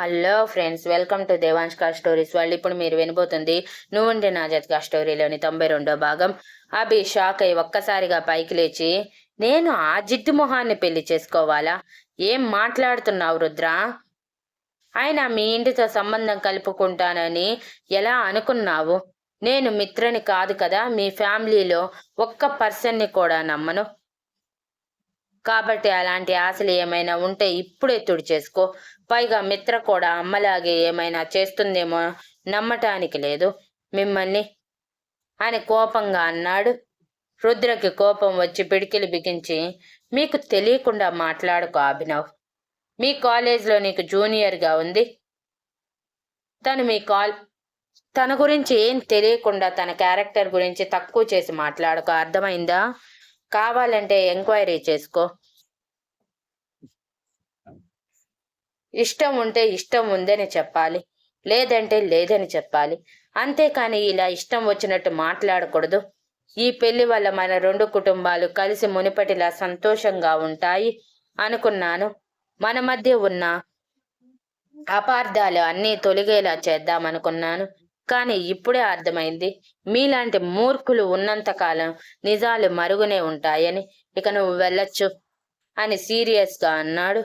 Hello friends welcome to దేవాంష్కా stories వాళ్ళు ఇప్పుడు మీరు వినబోతుంది నువ్వుంటే నా జతకా స్టోరీలోని తొంభై రెండో భాగం. అభి షాక్ అయి ఒక్కసారిగా పైకి లేచి నేను ఆ జిడ్డు మొహాన్ని పెళ్ళి చేసుకోవాలా? ఏం మాట్లాడుతున్నావు రుద్ర? ఆయన మీ ఇంటితో సంబంధం కలుపుకుంటానని ఎలా అనుకున్నావు? నేను మిత్రని కాదు కదా మీ ఫ్యామిలీలో ఒక్క పర్సన్ని కూడా నమ్మను. కాబట్టి అలాంటి ఆశలు ఏమైనా ఉంటే ఇప్పుడే తుడి చేసుకో. పైగా మిత్ర కూడా అమ్మలాగే ఏమైనా చేస్తుందేమో నమ్మటానికి లేదు. మిమ్మల్ని అని కోపంగా అన్నాడు. రుద్రకి కోపం వచ్చి పిడికిలు బిగించి మీకు తెలియకుండా మాట్లాడుకో అభినవ్. మీ కాలేజ్లో నీకు జూనియర్గా ఉంది. తను మీ కాల్ తన గురించి ఏం తెలియకుండా తన క్యారెక్టర్ గురించి తక్కువ చేసి మాట్లాడుకో. అర్థమైందా? కావాలంటే ఎంక్వైరీ చేసుకో. ఇష్టం ఉంటే ఇష్టం ఉందని చెప్పాలి లేదంటే లేదని చెప్పాలి. అంతేకాని ఇలా ఇష్టం వచ్చినట్టు మాట్లాడకూడదు. ఈ పెళ్ళి వల్ల మన రెండు కుటుంబాలు కలిసి మునిపటిలా సంతోషంగా ఉంటాయి అనుకున్నాను. మన మధ్య ఉన్న అపార్థాలు అన్నీ తొలగేలా చేద్దామనుకున్నాను. కానీ ఇప్పుడే అర్థమైంది. మీలాంటి మూర్ఖులు ఉన్నంతకాలం నిజాలు మరుగునే ఉంటాయని. ఇక నువ్వు వెళ్ళొచ్చు అని సీరియస్గా అన్నాడు.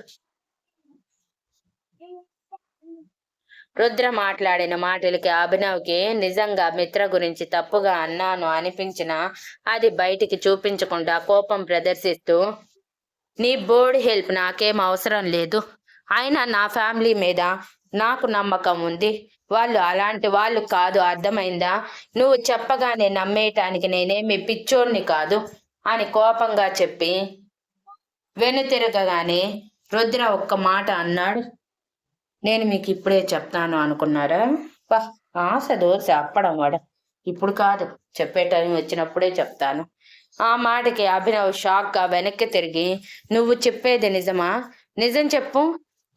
రుద్ర మాట్లాడిన మాటలకి అభినవ్కి నిజంగా మిత్ర గురించి తప్పుగా అన్నాను అనిపించినా అది బయటికి చూపించకుండా కోపం ప్రదర్శిస్తూ నీ బోర్డ్ హెల్ప్ నాకేం అవసరం లేదు. అయినా నా ఫ్యామిలీ మీద నాకు నమ్మకం ఉంది. వాళ్ళు అలాంటి వాళ్ళు కాదు అర్థమైందా? నువ్వు చెప్పగానే నమ్మేయటానికి నేనేమి పిచ్చోడిని కాదు అని కోపంగా చెప్పి వెనుతిరగగానే రుద్ర ఒక్క మాట అన్నాడు. నేను మీకు ఇప్పుడే చెప్తాను అనుకున్నారా? వా ఆశ దోశ అప్పడం వాడ. ఇప్పుడు కాదు చెప్పే టైం వచ్చినప్పుడే చెప్తాను. ఆ మాటకి అభినవ్ షాక్గా వెనక్కి తిరిగి నువ్వు చెప్పేది నిజమా? నిజం చెప్పు.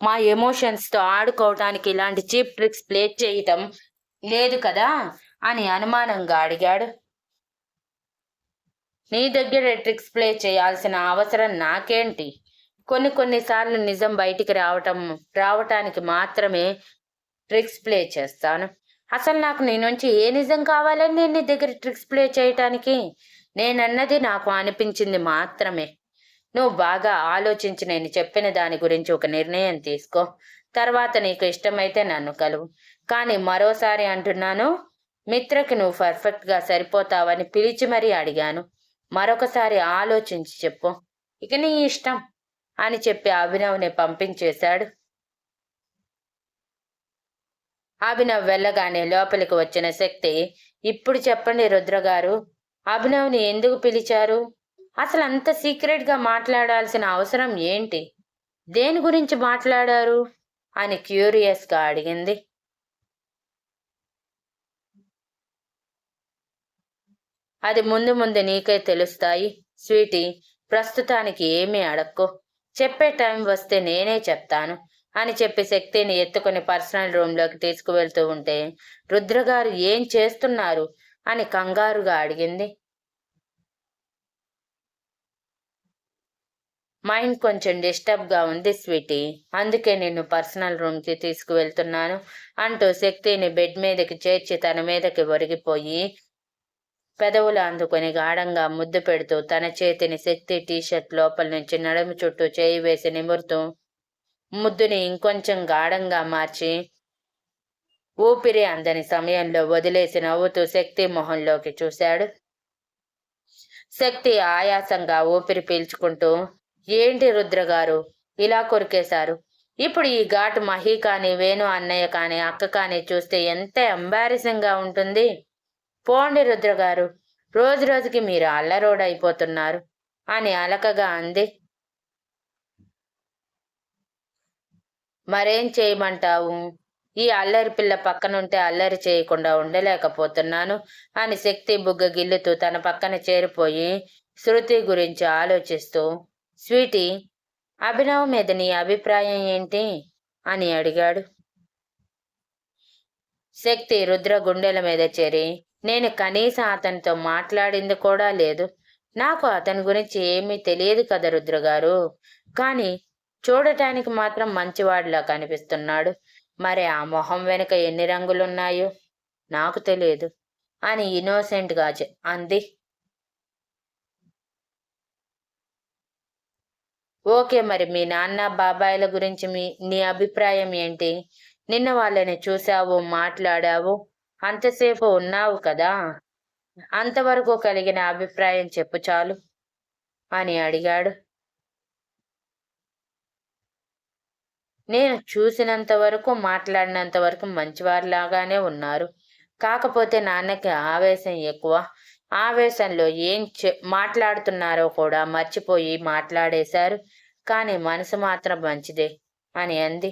మా ఎమోషన్స్తో ఆడుకోవటానికి ఇలాంటి చీప్ ట్రిక్స్ ప్లే చేయటం లేదు కదా? అని అనుమానంగా అడిగాడు. నీ దగ్గర ట్రిక్స్ ప్లే చేయాల్సిన అవసరం నాకేంటి? కొన్ని కొన్నిసార్లు నిజం బయటికి రావటం రావటానికి మాత్రమే ట్రిక్స్ ప్లే చేస్తాను. అసలు నాకు నీ నుంచి ఏ నిజం కావాలని నేను నీ దగ్గర ట్రిక్స్ ప్లే చేయటానికి? నేనన్నది నాకు అనిపించింది మాత్రమే. నువ్వు బాగా ఆలోచించి నేను చెప్పిన దాని గురించి ఒక నిర్ణయం తీసుకో. తర్వాత నీకు ఇష్టమైతే నన్ను కలువు. కానీ మరోసారి అంటున్నాను మిత్రకి నువ్వు పర్ఫెక్ట్గా సరిపోతావని పిలిచి మరీ అడిగాను. మరొకసారి ఆలోచించి చెప్పు. ఇక నీ ఇష్టం అని చెప్పి అభినవ్ని పంపించేశాడు. అభినవ్ వెళ్ళగానే లోపలికి వచ్చిన శక్తి ఇప్పుడు చెప్పండి రుద్రగారు అభినవ్ని ఎందుకు పిలిచారు? అసలు అంత సీక్రెట్గా మాట్లాడాల్సిన అవసరం ఏంటి? దేని గురించి మాట్లాడారు? అని క్యూరియస్గా అడిగింది. అది ముందు ముందు నీకే తెలుస్తాయి. స్వీటీ ప్రస్తుతానికి ఏమీ అడక్కు. చెప్పే టైం వస్తే నేనే చెప్తాను అని చెప్పి శక్తిని ఎత్తుకుని పర్సనల్ రూమ్లోకి తీసుకువెళ్తూ ఉంటే రుద్రగారు ఏం చేస్తున్నారు? అని కంగారుగా అడిగింది. మైండ్ కొంచెం డిస్టర్బ్గా ఉంది స్వీటీ. అందుకే నిన్ను పర్సనల్ రూమ్కి తీసుకువెళ్తున్నాను అంటూ శక్తిని బెడ్ మీదకి చేర్చి తన మీదకి ఒరిగిపోయి పెదవులు అందుకొని గాఢంగా ముద్దు పెడుతూ తన చేతిని శక్తి టీషర్ట్ లోపల నుంచి నడుము చుట్టూ చేయి వేసి నిమురుతూ ముద్దుని ఇంకొంచెం గాఢంగా మార్చి ఊపిరి అందని సమయంలో వదిలేసి నవ్వుతూ శక్తి మొహంలోకి చూశాడు. శక్తి ఆయాసంగా ఊపిరి పీల్చుకుంటూ ఏంటి రుద్రగారు ఇలా కొరికేశారు. ఇప్పుడు ఈ ఘాటు మహి కానీ వేణు అన్నయ్య కానీ అక్క కానీ చూస్తే ఎంత ఎంబారసింగ్గా ఉంటుంది. పోండి రుద్రగారు రోజు రోజుకి మీరు అల్లరోడ్ అయిపోతున్నారు అని అలకగా అంది. మరేం చేయమంటావు? ఈ అల్లరి పిల్ల పక్కనుంటే అల్లరి చేయకుండా ఉండలేకపోతున్నాను అని శక్తి బుగ్గ గిల్లుతూ తన పక్కన చేరిపోయి శృతి గురించి ఆలోచిస్తూ స్వీటీ అభినవ్ మీద నీ అభిప్రాయం ఏంటి? అని అడిగాడు. శక్తి రుద్ర గుండెల మీద చేరి నేను కనీసం అతనితో మాట్లాడింది కూడా లేదు. నాకు అతని గురించి ఏమీ తెలియదు కదా రుద్ర గారు కానీ చూడటానికి మాత్రం మంచివాడిలా కనిపిస్తున్నాడు. మరి ఆ మొహం వెనుక ఎన్ని రంగులున్నాయో? నాకు తెలియదు. అని ఇన్నోసెంట్గా అంది. ఓకే మరి మీ నాన్న బాబాయిల గురించి మీ నీ అభిప్రాయం ఏంటి? నిన్న వాళ్ళని చూశావు మాట్లాడావు అంతసేపు ఉన్నావు కదా? అంతవరకు కలిగిన అభిప్రాయం చెప్పు చాలు అని అడిగాడు. నేను చూసినంత వరకు మాట్లాడినంత వరకు మంచివారిలాగానే ఉన్నారు. కాకపోతే నాన్నకి ఆవేశం ఎక్కువ. ఆవేశంలో ఏం మాట్లాడుతున్నారో కూడా మర్చిపోయి మాట్లాడేశారు. కానీ మనసు మాత్రం మంచిదే అని అంది.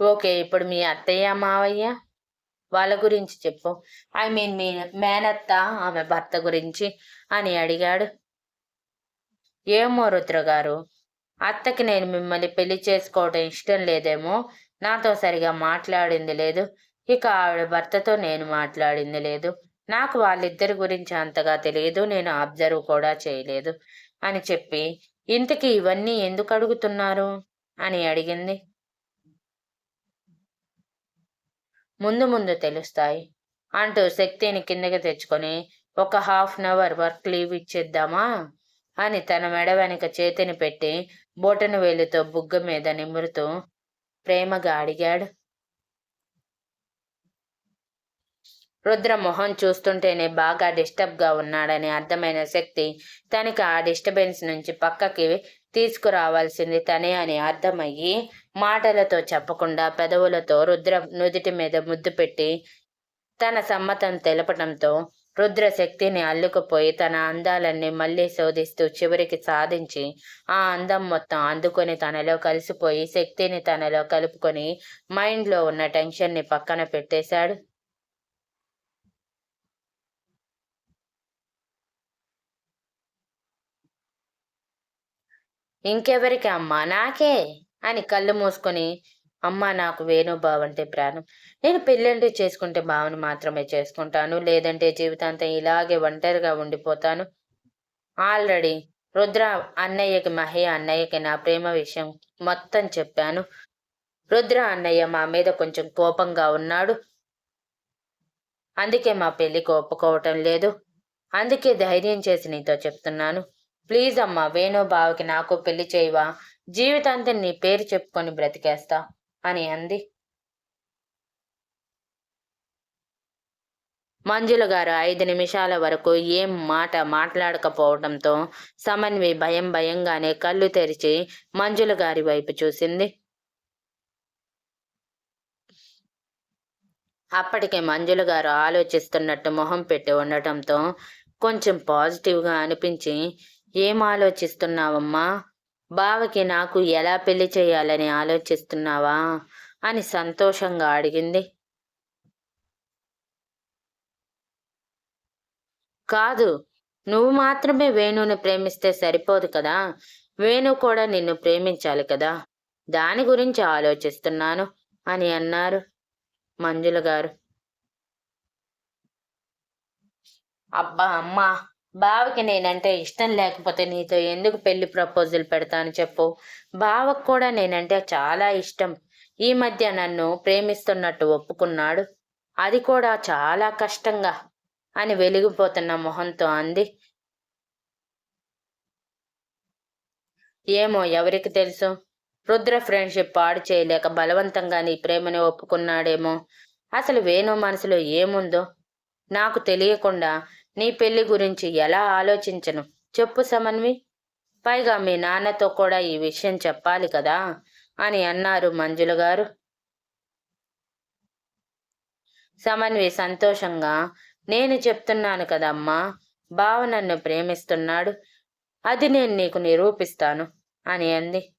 ఓకే ఇప్పుడు మీ అత్తయ్య మావయ్య? వాళ్ళ గురించి చెప్పు. ఐ మీన్ మీ మేనత్త ఆమె భర్త గురించి అని అడిగాడు. ఏమో రుద్ర గారు అత్తకి నేను మిమ్మల్ని పెళ్ళి చేసుకోవటం ఇష్టం లేదేమో నాతో సరిగా మాట్లాడింది లేదు. ఇక ఆవిడ భర్తతో నేను మాట్లాడింది లేదు. నాకు వాళ్ళిద్దరి గురించి అంతగా తెలియదు నేను అబ్జర్వ్ కూడా చేయలేదు అని చెప్పి ఇంతకీ ఇవన్నీ ఎందుకు అడుగుతున్నారు? అని అడిగింది. ముందు ముందు తెలుస్తాయి అంటూ శక్తిని కిందకి తెచ్చుకొని ఒక half an hour work leave ఇచ్చేద్దామా? అని తన మెడ వెనక చేతిని పెట్టి బోటను వేలుతో బుగ్గ మీద నిమురుతూ ప్రేమగా అడిగాడు. రుద్ర మొహం చూస్తుంటేనే బాగా డిస్టర్బ్గా ఉన్నాడని అర్థమైన శక్తి తనకి ఆ డిస్టర్బెన్స్ నుంచి పక్కకి తీసుకురావాల్సింది తనే అని అర్థమయ్యి మాటలతో చెప్పకుండా పెదవులతో రుద్ర నుదిటి మీద ముద్దు పెట్టి తన సమ్మతం తెలపటంతో రుద్ర శక్తిని అల్లుకుపోయి తన అందాలన్నీ మళ్ళీ శోధిస్తూ చివరికి సాధించి ఆ అందం మొత్తం అందుకొని తనలో కలిసిపోయి శక్తిని తనలో కలుపుకొని మైండ్లో ఉన్న టెన్షన్ని పక్కన పెట్టేశాడు. ఇంకెవరికి అమ్మా? నాకే? అని కళ్ళు మూసుకొని అమ్మా నాకు వేణు అంటే ప్రాణం. నేను పెళ్ళంటూ చేసుకుంటే బావని మాత్రమే చేసుకుంటాను. లేదంటే జీవితాంతం ఇలాగే ఒంటరిగా ఉండిపోతాను. ఆల్రెడీ రుద్ర అన్నయ్యకి మహి అన్నయ్యకి నా ప్రేమ విషయం మొత్తం చెప్పాను. రుద్ర అన్నయ్య మా మీద కొంచెం కోపంగా ఉన్నాడు. అందుకే మా పెళ్ళికి ఒప్పుకోవటం లేదు. అందుకే ధైర్యం చేసి నీతో చెప్తున్నాను. ప్లీజ్ అమ్మా వేణు బావకి నాకు పెళ్ళి చేయవా? జీవితాంతం నీ పేరు చెప్పుకొని బ్రతికేస్తా అని అంది. మంజుల గారు ఐదు నిమిషాల వరకు ఏం మాట మాట్లాడకపోవడంతో సమన్వి భయం భయంగానే కళ్ళు తెరిచి మంజుల గారి వైపు చూసింది. అప్పటికే మంజుల గారు ఆలోచిస్తున్నట్టు మొహం పెట్టి ఉండటంతో కొంచెం పాజిటివ్గా అనిపించి ఏం ఆలోచిస్తున్నావమ్మా? బావకి నాకు ఎలా పెళ్ళి చేయాలని ఆలోచిస్తున్నావా? అని సంతోషంగా అడిగింది. కాదు నువ్వు మాత్రమే వేణుని ప్రేమిస్తే సరిపోదు కదా? వేణు కూడా నిన్ను ప్రేమించాలి కదా? దాని గురించి ఆలోచిస్తున్నాను అని అన్నారు మంజుల గారు. అబ్బా అమ్మా! బావకి నేనంటే ఇష్టం లేకపోతే నీతో ఎందుకు పెళ్ళి ప్రపోజల్ పెడతాను చెప్పు. బావకు కూడా నేనంటే చాలా ఇష్టం. ఈ మధ్య నన్ను ప్రేమిస్తున్నట్టు ఒప్పుకున్నాడు. అది కూడా చాలా కష్టంగా అని వెలిగిపోతున్న మొహంతో అంది. ఏమో ఎవరికి తెలుసు? రుద్ర ఫ్రెండ్షిప్ పాడు చేయలేక బలవంతంగా నీ ప్రేమని ఒప్పుకున్నాడేమో. అసలు వేణు మనసులో ఏముందో? నాకు తెలియకుండా నీ పెళ్ళి గురించి ఎలా ఆలోచించను? చెప్పు సమన్వి. పైగా మీ నాన్నతో కూడా ఈ విషయం చెప్పాలి కదా? అని అన్నారు మంజుల గారు. సమన్వి సంతోషంగా నేను చెప్తున్నాను కదమ్మా బావ నన్ను ప్రేమిస్తున్నాడు. అది నేను నీకు నిరూపిస్తాను అని అంది.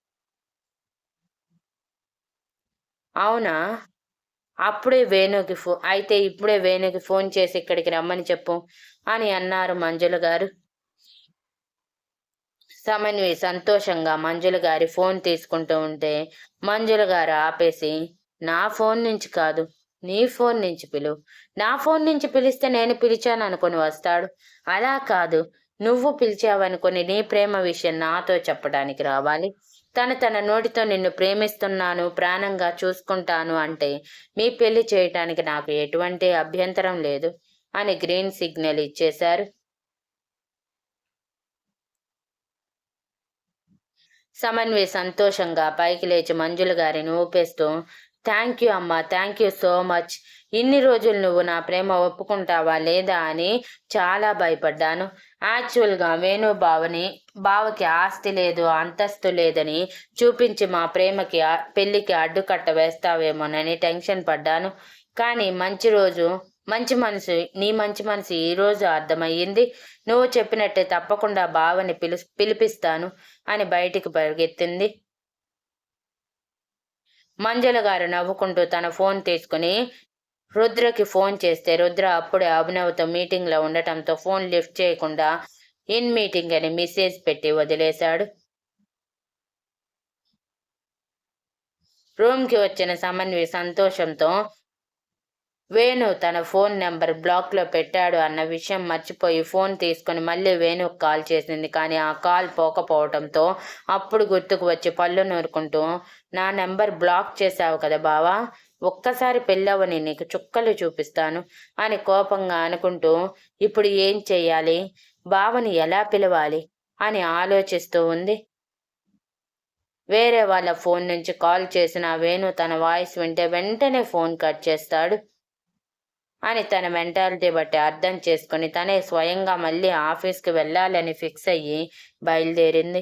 అవునా? అప్పుడే వేణుకి ఫో అయితే ఇప్పుడే వేణుకి ఫోన్ చేసి ఇక్కడికి రమ్మని చెప్పు అని అన్నారు మంజుల గారు. సమన్వి సంతోషంగా మంజుల గారి ఫోన్ తీసుకుంటూ ఉంటే మంజుల గారు ఆపేసి నా ఫోన్ నుంచి కాదు నీ ఫోన్ నుంచి పిలు. నా ఫోన్ నుంచి పిలిస్తే నేను పిలిచాను అనుకుని వస్తాడు. అలా కాదు నువ్వు పిలిచావనుకొని నీ ప్రేమ విషయం నాతో చెప్పడానికి రావాలి. తను తన నోటితో నిన్ను ప్రేమిస్తున్నాను ప్రాణంగా చూసుకుంటాను అంటే మీ పెళ్ళి చేయటానికి నాకు ఎటువంటి అభ్యంతరం లేదు అని గ్రీన్ సిగ్నల్ ఇచ్చేశారు. సమన్వయ సంతోషంగా పైకి లేచి మంజుల గారిని ఊపేస్తూ థ్యాంక్ యూ అమ్మా థ్యాంక్ యూ సో మచ్. ఇన్ని రోజులు నువ్వు నా ప్రేమ ఒప్పుకుంటావా లేదా అని చాలా భయపడ్డాను. యాక్చువల్గా వేణు బావని బావకి ఆస్తి లేదు అంతస్తు లేదని చూపించి మా ప్రేమకి పెళ్ళికి అడ్డుకట్ట వేస్తావేమోనని టెన్షన్ పడ్డాను. కానీ మంచి రోజు మంచి మనసు నీ మంచి మనసు ఈరోజు అర్థమయ్యింది. నువ్వు చెప్పినట్టే తప్పకుండా బావని పిలు పిలిపిస్తాను అని బయటికి పరిగెత్తింది. మంజుల గారు నవ్వుకుంటూ తన ఫోన్ తీసుకుని రుద్రకి ఫోన్ చేస్తే రుద్ర అప్పుడే అభినవ్తో మీటింగ్లో ఉండటంతో ఫోన్ లిఫ్ట్ చేయకుండా ఇన్ మీటింగ్ అని మెసేజ్ పెట్టి వదిలేశాడు. రూమ్కి వచ్చిన సమన్వి సంతోషంతో వేణు తన ఫోన్ నెంబర్ బ్లాక్లో పెట్టాడు అన్న విషయం మర్చిపోయి ఫోన్ తీసుకుని మళ్ళీ వేణుకు కాల్ చేసింది. కానీ ఆ కాల్ పోకపోవడంతో అప్పుడు గుర్తుకు వచ్చి పళ్ళు నూరుకుంటూ నా నెంబర్ బ్లాక్ చేశావు కదా బావా ఒక్కసారి పెళ్ళవని నీకు చుక్కలు చూపిస్తాను అని కోపంగా అనుకుంటూ ఇప్పుడు ఏం చెయ్యాలి? బావని ఎలా పిలవాలి? అని ఆలోచిస్తూ ఉంది. వేరే వాళ్ళ ఫోన్ నుంచి కాల్ చేసిన వేణు తన వాయిస్ వింటే వెంటనే ఫోన్ కట్ చేస్తాడు. అని తన మెంటాలిటీ బట్టి అర్థం చేసుకుని తనే స్వయంగా మళ్ళీ ఆఫీస్కి వెళ్ళాలని ఫిక్స్ అయ్యి బయలుదేరింది.